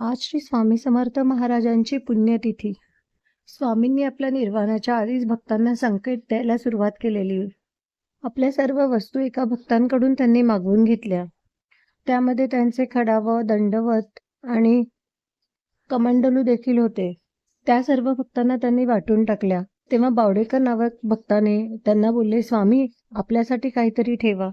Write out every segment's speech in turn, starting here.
आज श्री स्वामी समर्थ महाराजांची पुण्यतिथी. स्वामींनी आपल्या निर्वाणाच्या आधीच भक्तांना संकेत द्यायला सुरुवात केलेली. आपल्या सर्व वस्तू एका भक्तांकडून त्यांनी मागवून घेतल्या. त्यामध्ये त्यांचे खडाव दंडवत आणि कमंडलू देखील होते. त्या सर्व भक्तांना त्यांनी वाटून टाकल्या. तेव्हा बावडेकर नावक भक्ताने त्यांना बोलले स्वामी आपल्यासाठी काहीतरी ठेवा.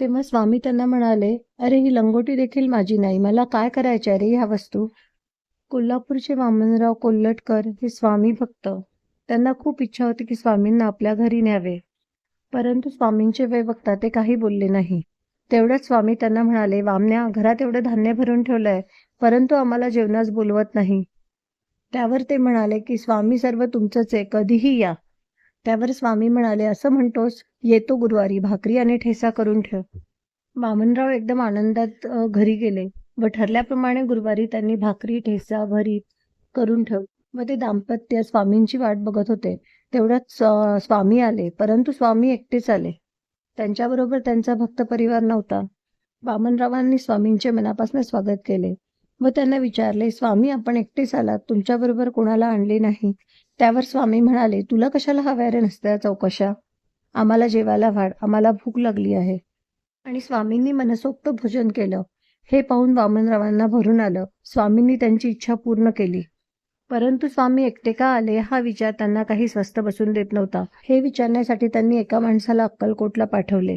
तेव्हा स्वामी त्यांना म्हणाले अरे ही लंगोटी देखील माझी नाही. मला काय करायचे अरे ह्या वस्तू? कोल्हापूरचे वामनराव कोल्हटकर हे स्वामी भक्त. त्यांना खूप इच्छा होती की स्वामींना आपल्या घरी न्यावे. परंतु स्वामींचे वय बघता ते काही बोलले नाही. तेवढ्याच स्वामी त्यांना म्हणाले वामन्या घरात एवढं धान्य भरून ठेवलंय परंतु आम्हाला जेवणास बोलवत नाही. त्यावर ते म्हणाले की स्वामी सर्व तुमचंच आहे कधीही या. त्यावर स्वामी म्हणाले असं म्हणतोस येतो गुरुवारी भाकरी आणि ठेसा करून ठेव. वामनराव एकदम आनंदात घरी गेले व ठरल्याप्रमाणे गुरुवारी त्यांनी भाकरी ठेसा भरीत करून ठेव व ते दाम्पत्य स्वामींची वाट बघत होते. तेवढ्यात स्वामी आले परंतु स्वामी एकटेच आले. त्यांच्याबरोबर त्यांचा भक्त परिवार नव्हता. वामनरावांनी स्वामींचे मनापासून स्वागत केले व त्यांना विचारले स्वामी आपण एकटेच आलात. तुमच्याबरोबर कोणाला आणले नाही? त्यावर स्वामी म्हणाले तुला कशाला हव्या रे नसत्या चौकशा? आम्हाला जेवायला वाढ आम्हाला भूक लागली आहे. आणि स्वामींनी मनसोक्त भोजन केलं. हे पाहून वामनरावांना भरून आलं. स्वामींनी त्यांची इच्छा पूर्ण केली. परंतु स्वामी एकटे का आले हा विचार त्यांना काही स्वस्त बसून देत नव्हता. हे विचारण्यासाठी त्यांनी एका माणसाला अक्कलकोटला पाठवले.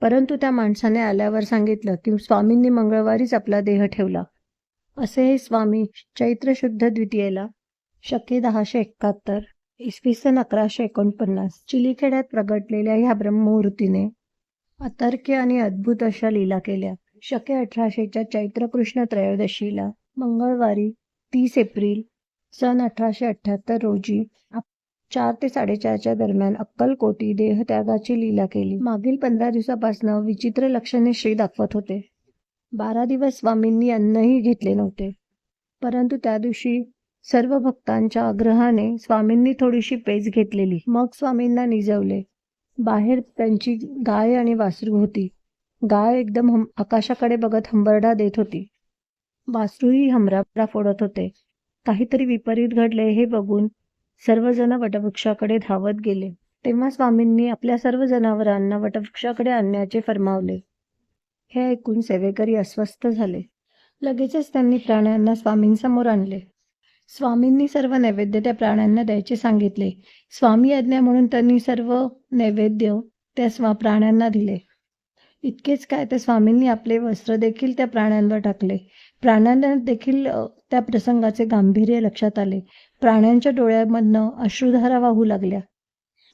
परंतु त्या माणसाने आल्यावर सांगितलं की स्वामींनी मंगळवारीच आपला देह ठेवला. असे हे स्वामी चैत्र शुद्ध द्वितीयेला शके दहाशे एकाहत्तर इसवी सन अकराशे एकोणपन्नास चिलीखेड्यात प्रगटलेल्या ह्या ब्रह्ममूर्तीने अतर्क्य आणि अद्भुत अशा लीला केल्या. शके अठराशेच्या चैत्र कृष्ण त्रयोदशीला मंगळवारी तीस एप्रिल सन अठराशे अठ्ठ्याहत्तर रोजी चार ते साडेचारच्या दरम्यान अक्कलकोटी देहत्यागाची लीला केली. मागील पंधरा दिवसापासून विचित्र लक्षणे श्री दाखवत होते. बारा दिवस स्वामींनी अन्नही घेतले नव्हते. परंतु त्या दिवशी सर्व भक्तांच्या आग्रहाने स्वामींनी थोडीशी पेज घेतलेली. मग स्वामींना निजवले. बाहेर त्यांची गाय आणि वासरू होती. गाय एकदम हम आकाशाकडे बघत हंबरडा देत होती. वासरूही हमराबडा फोडत होते. काहीतरी विपरीत घडले हे बघून सर्वजण वटवृक्षाकडे धावत गेले. तेव्हा स्वामींनी आपल्या सर्व जनावरांना वटवृक्षाकडे आणण्याचे फरमावले. हे ऐकून सेवेकरी अस्वस्थ झाले. लगेचच त्यांनी प्राण्यांना स्वामींसमोर आणले. स्वामींनी सर्व नैवेद्य त्या प्राण्यांना द्यायचे सांगितले. स्वामी आज्ञा म्हणून त्यांनी सर्व नैवेद्य त्या स्वा प्राण्यांना दिले. इतकेच काय तर स्वामींनी आपले वस्त्र देखील त्या प्राण्यांवर टाकले. प्राण्यांना देखील त्या प्रसंगाचे गांभीर्य लक्षात आले. प्राण्यांच्या डोळ्यामधनं अश्रुधारा वाहू लागल्या.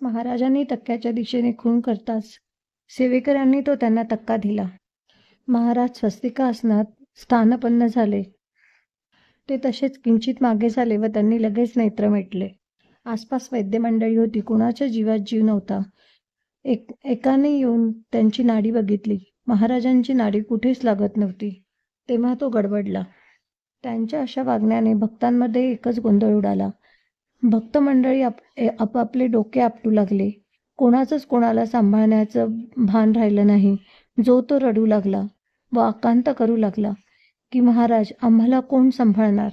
महाराजांनी तक्क्याच्या दिशेने खून करताच सेवेकरांनी तो त्यांना तक्का दिला. महाराज स्वस्तिका आसनात स्थानपन्न झाले. ते तसेच किंचित मागे झाले व त्यांनी लगेच नेत्र मिटले. आसपास वैद्यमंडळी होती. कुणाच्या जीवात जीव नव्हता. एक एकाने येऊन त्यांची नाडी बघितली. महाराजांची नाडी कुठेच लागत नव्हती. तेव्हा तो गडबडला. त्यांच्या अशा वागण्याने भक्तांमध्ये एकच गोंधळ उडाला. भक्त मंडळी आप आपापले डोके आपटू लागले. कोणाचंच कोणाला सांभाळण्याचं भान राहिलं नाही. जो तो रडू लागला व आकांत करू लागला. की महाराज आम्हाला कोण सांभाळणार?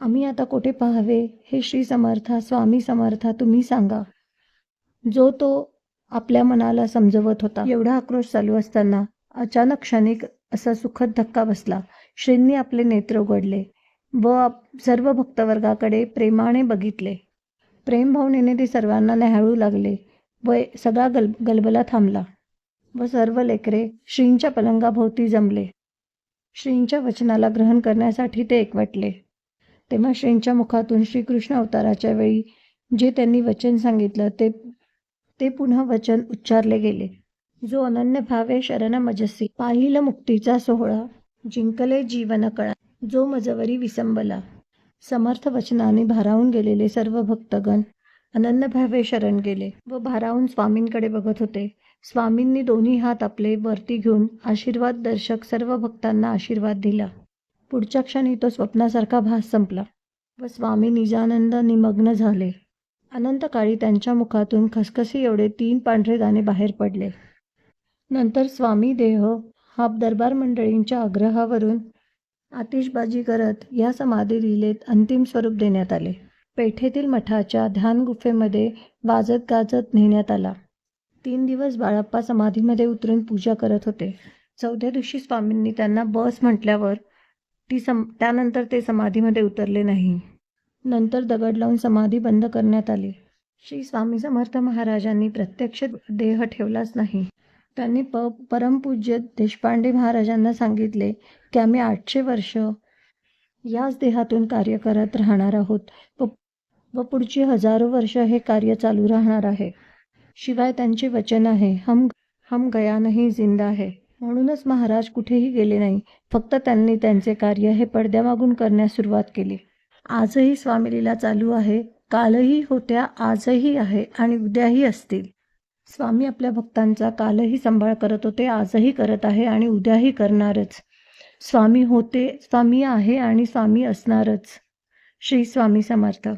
आम्ही आता कुठे पाहावे? हे श्री समर्था स्वामी समर्था तुम्ही सांगा. जो तो आपल्या मनाला समजवत होता. एवढा आक्रोश चालू असताना अचानक क्षणिक असा सुखद धक्का बसला. श्रींनी आपले नेत्र उघडले व आप- सर्व भक्तवर्गाकडे प्रेमाने बघितले. प्रेम भावनेने ते सर्वांना न्याहाळू लागले व सगळा गल गलबला थांबला व सर्व लेकरे श्रींच्या पलंगाभोवती जमले. श्रींच्या वचनाला ग्रहण करण्यासाठी ते एकवटले. तेव्हा श्रींच्या मुखातून श्रीकृष्ण अवताराच्या वेळी जे त्यांनी वचन सांगितलं ते ते पुन्हा वचन उच्चारले गेले. जो अनन्य भावे शरण मजसी पाहिल मुक्तीचा सोहळा जिंकले जीवन कळा. जो मजवरी विसंबला समर्थ वचनाने भारावून गेलेले सर्व भक्तगण अनन्य भावे शरण गेले व भारावून स्वामींकडे बघत होते. स्वामींनी दोन्ही हात आपले वरती घेऊन आशीर्वाद दर्शक सर्व भक्तांना आशीर्वाद दिला. पुढच्या क्षणी तो स्वप्नासारखा भास संपला व स्वामी निजानंद निमग्न झाले. अनंतकाळी त्यांच्या मुखातून खसखसी एवढे तीन पांढरे दाणे बाहेर पडले. नंतर स्वामी देह हा दरबार मंडळींच्या आग्रहावरून आतिषबाजी करत या समाधी लीलेत अंतिम स्वरूप देण्यात आले. पेठेतील मठाच्या ध्यान गुफेमध्ये वाजत गाजत नेण्यात आला. तीन दिवस बाळप्पा समाधीमध्ये उतरून पूजा करत होते. चौथ्या दिवशी स्वामींनी त्यांना बस म्हटल्यावर ती सम त्यानंतर ते समाधीमध्ये उतरले नाही. नंतर दगड लावून समाधी बंद करण्यात आली. श्री स्वामी समर्थ महाराजांनी प्रत्यक्ष देह ठेवलाच नाही. त्यांनी प परमपूज्य देशपांडे महाराजांना सांगितले की आम्ही आठशे वर्ष याच देहातून कार्य करत राहणार आहोत. व व पुढची हजारो वर्ष हे कार्य चालू राहणार आहे. शिवाय त्यांचे वचन आहे. हम हम गया नाही जिंदा है म्हणूनच महाराज कुठेही गेले नाही. फक्त त्यांनी त्यांचे कार्य हे पडद्यामागून करण्यास सुरुवात केली. आजही स्वामीलीला चालू आहे. कालही होत्या आजही आहे आणि उद्याही असतील. स्वामी आपल्या भक्तांचा कालही सांभाळ करत होते आजही करत आहे आणि उद्याही करणारच. स्वामी होते स्वामी आहे आणि स्वामी असणारच. श्री स्वामी समर्थ.